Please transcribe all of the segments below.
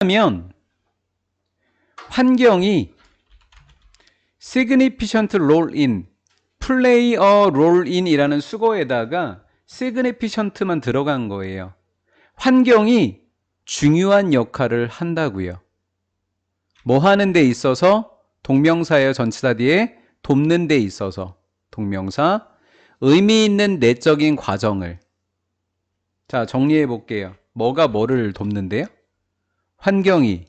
하면 환경이 significant role in, play a role in이라는 수거에다가 significant만 들어간 거예요. 환경이 중요한 역할을 한다고요. 뭐 하는 데 있어서 동명사예요. 전치사 뒤에 돕는 데 있어서 동명사 의미 있는 내적인 과정을 자 정리해 볼게요. 뭐가 뭐를 돕는데요? 환경이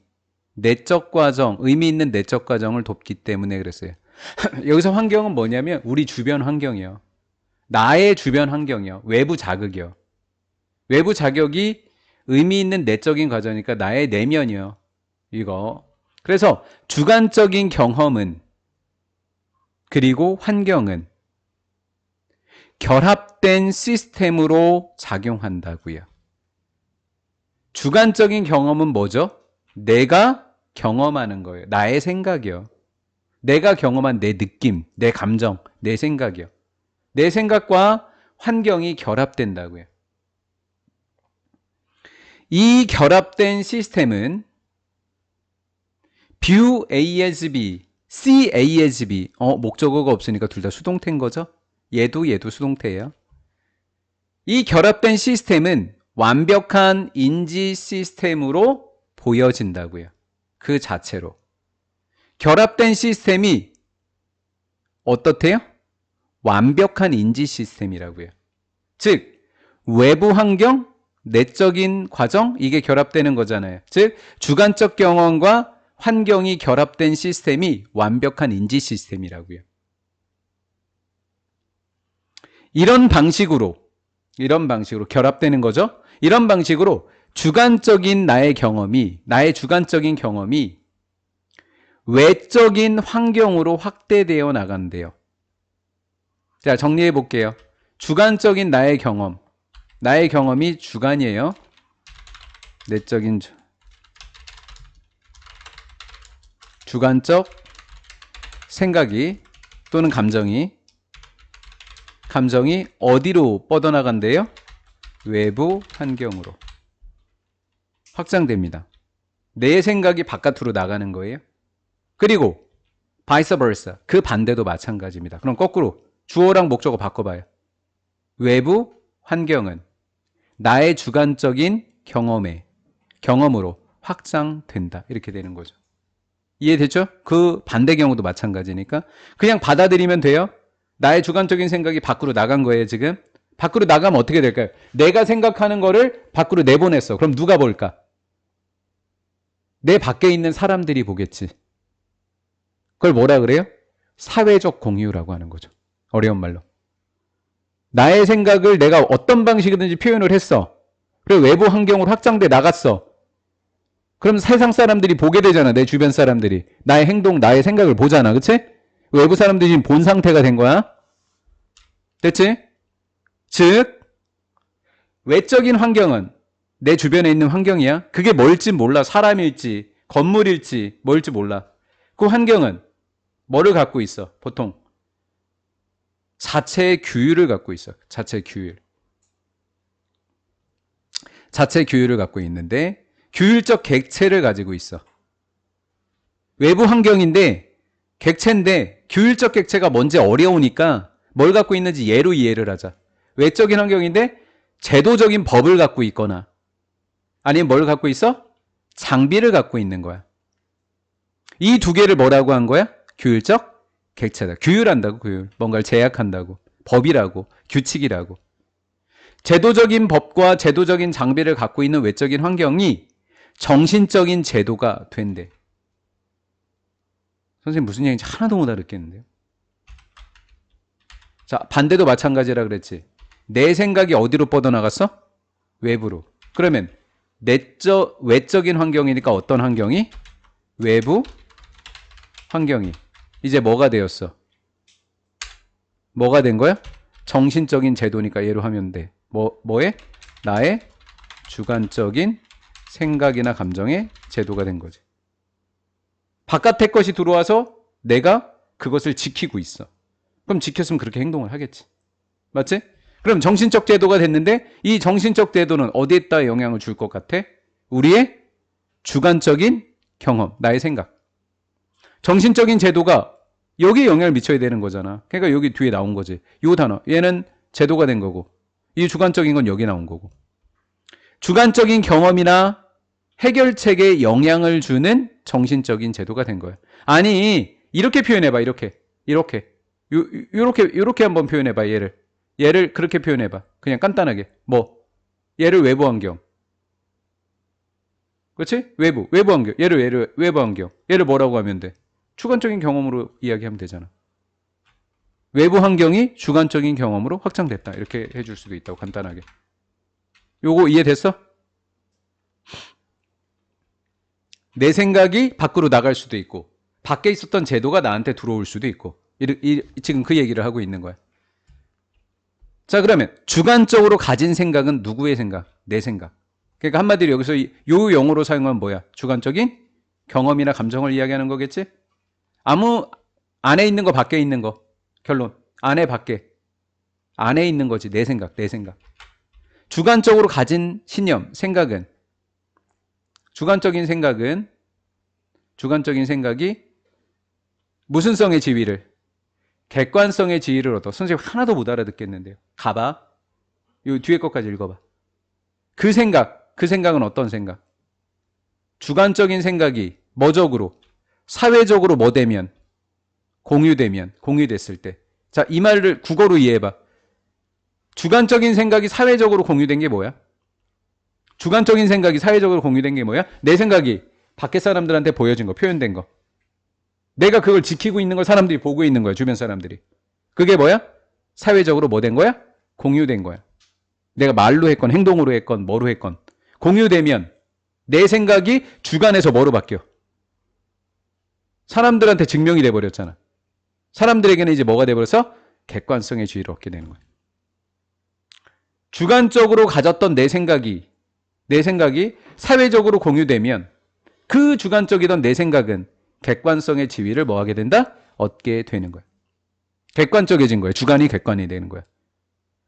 내적 과정, 의미 있는 내적 과정을 돕기 때문에 그랬어요. 여기서 환경은 뭐냐면 우리 주변 환경이요. 나의 주변 환경이요. 외부 자극이요. 외부 자격이 의미 있는 내적인 과정이니까 나의 내면이요. 이거. 그래서 주관적인 경험은 그리고 환경은 결합된 시스템으로 작용한다고요. 주관적인 경험은 뭐죠? 내가 경험하는 거예요. 나의 생각이요. 내가 경험한 내 느낌, 내 감정, 내 생각이요. 내 생각과 환경이 결합된다고요. 이 결합된 시스템은 view A as B, see A as B. 어, 목적어가 없으니까 둘 다 수동태인 거죠? 얘도 얘도 수동태예요. 이 결합된 시스템은 완벽한 인지 시스템으로 보여진다고요. 그 자체로. 결합된 시스템이 어떻대요? 완벽한 인지 시스템이라고요. 즉, 외부 환경, 내적인 과정, 이게 결합되는 거잖아요. 즉, 주관적 경험과 환경이 결합된 시스템이 완벽한 인지 시스템이라고요. 이런 방식으로, 이런 방식으로 결합되는 거죠. 이런 방식으로 주관적인 나의 경험이, 나의 주관적인 경험이 외적인 환경으로 확대되어 나간대요. 자, 정리해 볼게요. 주관적인 나의 경험. 나의 경험이 주관이에요. 내적인 주- 주관적 생각이 또는 감정이 감정이 어디로 뻗어나간대요? 외부 환경으로 확장됩니다. 내 생각이 바깥으로 나가는 거예요. 그리고 vice versa 그 반대도 마찬가지입니다. 그럼 거꾸로 주어랑 목적어 바꿔봐요. 외부 환경은 나의 주관적인 경험에 경험으로 확장된다 이렇게 되는 거죠. 이해됐죠? 그 반대 경우도 마찬가지니까 그냥 받아들이면 돼요. 나의 주관적인 생각이 밖으로 나간 거예요 지금. 밖으로 나가면 어떻게 될까요? 내가 생각하는 거를 밖으로 내보냈어. 그럼 누가 볼까? 내 밖에 있는 사람들이 보겠지. 그걸 뭐라 그래요? 사회적 공유라고 하는 거죠. 어려운 말로. 나의 생각을 내가 어떤 방식이든지 표현을 했어. 그리고 외부 환경으로 확장돼 나갔어. 그럼 세상 사람들이 보게 되잖아. 내 주변 사람들이. 나의 행동, 나의 생각을 보잖아. 그치? 외부 사람들이 지금 본 상태가 된 거야. 됐지? 즉, 외적인 환경은 내 주변에 있는 환경이야. 그게 뭘지 몰라. 사람일지, 건물일지, 뭘지 몰라. 그 환경은 뭐를 갖고 있어? 보통. 자체의 규율을 갖고 있어. 자체의 규율. 자체 규율을 갖고 있는데, 규율적 객체를 가지고 있어. 외부 환경인데, 객체인데, 규율적 객체가 뭔지 어려우니까 뭘 갖고 있는지 예로 이해를 하자. 외적인 환경인데, 제도적인 법을 갖고 있거나, 아니면 뭘 갖고 있어? 장비를 갖고 있는 거야. 이 두 개를 뭐라고 한 거야? 규율적 객체다. 규율한다고, 규율. 뭔가를 제약한다고. 법이라고, 규칙이라고. 제도적인 법과 제도적인 장비를 갖고 있는 외적인 환경이 정신적인 제도가 된대. 선생님 무슨 얘기인지 하나도 못 알아듣겠는데요. 자, 반대도 마찬가지라 그랬지. 내 생각이 어디로 뻗어나갔어? 외부로. 그러면 내적 외적인 환경이니까 어떤 환경이? 외부 환경이. 이제 뭐가 되었어? 뭐가 된 거야? 정신적인 제도니까 예로 하면 돼. 뭐 뭐에? 나의 주관적인 생각이나 감정의 제도가 된 거지. 바깥의 것이 들어와서 내가 그것을 지키고 있어. 그럼 지켰으면 그렇게 행동을 하겠지. 맞지? 그럼 정신적 제도가 됐는데 이 정신적 제도는 어디에다 영향을 줄 것 같아? 우리의 주관적인 경험, 나의 생각. 정신적인 제도가 여기에 영향을 미쳐야 되는 거잖아. 그러니까 여기 뒤에 나온 거지. 요 단어. 얘는 제도가 된 거고. 이 주관적인 건 여기 나온 거고. 주관적인 경험이나 해결책에 영향을 주는 정신적인 제도가 된 거야. 아니, 이렇게 표현해봐, 이렇게. 이렇게. 요, 요렇게, 요렇게 한번 표현해봐, 얘를. 얘를 그렇게 표현해봐. 그냥 간단하게. 뭐, 얘를 외부 환경. 그렇지? 외부, 외부 환경. 얘를, 얘를 외부 환경. 얘를 뭐라고 하면 돼? 주관적인 경험으로 이야기하면 되잖아. 외부 환경이 주관적인 경험으로 확장됐다. 이렇게 해줄 수도 있다고 간단하게. 요거 이해됐어? 내 생각이 밖으로 나갈 수도 있고 밖에 있었던 제도가 나한테 들어올 수도 있고 지금 그 얘기를 하고 있는 거야. 자 그러면 주관적으로 가진 생각은 누구의 생각? 내 생각. 그러니까 한마디로 여기서 이- 요 용어로 사용하면 뭐야? 주관적인 경험이나 감정을 이야기하는 거겠지? 아무 안에 있는 거 밖에 있는 거 결론 안에 밖에 안에 있는 거지 내 생각 내 생각 주관적으로 가진 신념 생각은 주관적인 생각은 주관적인 생각이 무슨 성의 지위를 객관성의 지위를 얻어. 선생님 하나도 못 알아듣겠는데요. 가봐. 요 뒤에 것까지 읽어봐. 그 생각 그 생각은 어떤 생각? 주관적인 생각이 뭐적으로 사회적으로 뭐 되면 공유되면 공유됐을 때. 자 이 말을 국어로 이해해 봐. 주관적인 생각이 사회적으로 공유된 게 뭐야? 주관적인 생각이 사회적으로 공유된 게 뭐야? 내 생각이 밖에 사람들한테 보여진 거, 표현된 거. 내가 그걸 지키고 있는 걸 사람들이 보고 있는 거야, 주변 사람들이. 그게 뭐야? 사회적으로 뭐 된 거야? 공유된 거야. 내가 말로 했건, 행동으로 했건, 뭐로 했건. 공유되면 내 생각이 주관에서 뭐로 바뀌어? 사람들한테 증명이 돼버렸잖아. 사람들에게는 이제 뭐가 돼버려서 객관성의 지위를 얻게 되는 거야. 주관적으로 가졌던 내 생각이 내 생각이 사회적으로 공유되면 그 주관적이던 내 생각은 객관성의 지위를 뭐 하게 된다? 얻게 되는 거야. 객관적이진 거야. 주관이 객관이 되는 거야.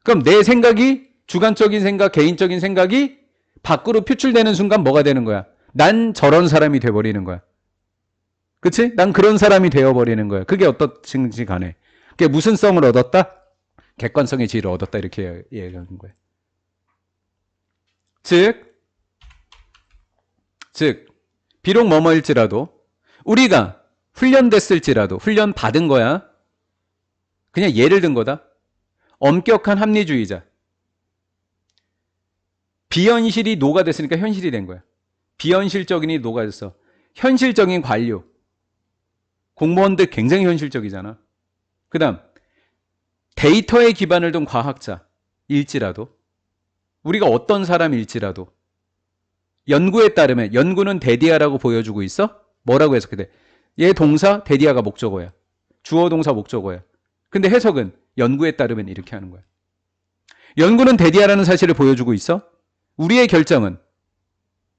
그럼 내 생각이 주관적인 생각, 개인적인 생각이 밖으로 표출되는 순간 뭐가 되는 거야? 난 저런 사람이 돼버리는 거야. 그치? 난 그런 사람이 되어버리는 거야. 그게 어떻든지 간에. 그게 무슨 성을 얻었다? 객관성의 지위를 얻었다. 이렇게 이야기하는 거야. 즉, 즉, 비록 뭐뭐일지라도 우리가 훈련됐을지라도 훈련 받은 거야. 그냥 예를 든 거다. 엄격한 합리주의자. 비현실이 녹아됐으니까 현실이 된 거야. 비현실적인이 녹아졌어. 현실적인 관료. 공무원들 굉장히 현실적이잖아. 그 다음, 데이터에 기반을 둔 과학자일지라도, 우리가 어떤 사람일지라도, 연구에 따르면, 연구는 데디아라고 보여주고 있어? 뭐라고 해석해 돼? 얘 동사, 데디아가 목적어야. 주어 동사 목적어야. 근데 해석은 연구에 따르면 이렇게 하는 거야. 연구는 데디아라는 사실을 보여주고 있어? 우리의 결정은,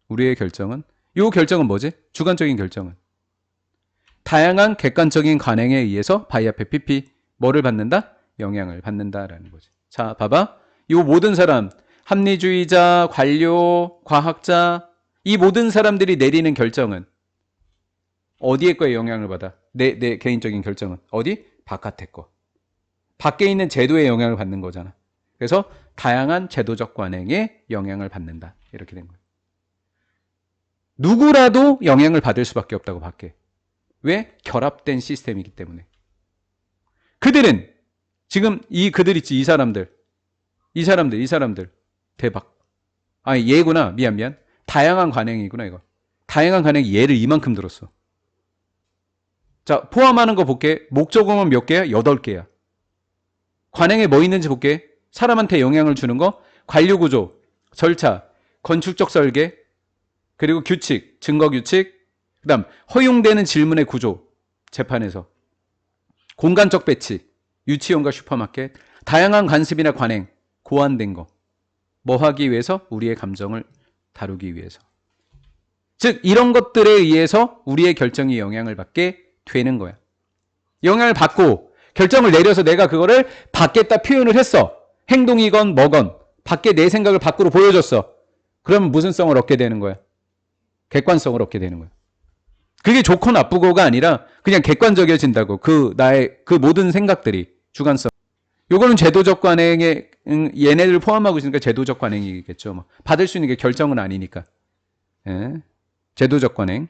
우리의 결정은, 요 결정은 뭐지? 주관적인 결정은. 다양한 객관적인 관행에 의해서 바이 앞에 PP 뭐를 받는다? 영향을 받는다라는 거지. 자, 봐봐. 이 모든 사람, 합리주의자, 관료, 과학자, 이 모든 사람들이 내리는 결정은 어디에 거에 영향을 받아? 내, 내 개인적인 결정은. 어디? 바깥에 거. 밖에 있는 제도에 영향을 받는 거잖아. 그래서 다양한 제도적 관행에 영향을 받는다. 이렇게 된 거예요. 누구라도 영향을 받을 수밖에 없다고 밖에. 왜? 결합된 시스템이기 때문에. 그들은 지금 이 그들 있지 이 사람들 이 사람들 이 사람들 대박. 아니 얘구나 미안 미안 다양한 관행이구나 이거. 다양한 관행이 얘를 이만큼 들었어. 자 포함하는 거 볼게. 목적어는 몇 개야? 여덟 개야. 관행에 뭐 있는지 볼게. 사람한테 영향을 주는 거 관료 구조, 절차, 건축적 설계, 그리고 규칙, 증거 규칙, 그 다음 허용되는 질문의 구조 재판에서 공간적 배치 유치원과 슈퍼마켓 다양한 관습이나 관행 고안된 거 뭐 하기 위해서? 우리의 감정을 다루기 위해서. 즉 이런 것들에 의해서 우리의 결정이 영향을 받게 되는 거야. 영향을 받고 결정을 내려서 내가 그거를 받겠다 표현을 했어. 행동이건 뭐건 밖에 내 생각을 밖으로 보여줬어. 그러면 무슨 성을 얻게 되는 거야? 객관성을 얻게 되는 거예요. 그게 좋고 나쁘고가 아니라 그냥 객관적이어진다고 그 나의 그 모든 생각들이 주관성. 요거는 제도적 관행에 음, 얘네들 포함하고 있으니까 제도적 관행이겠죠. 뭐. 받을 수 있는 게 결정은 아니니까. 예. 제도적 관행.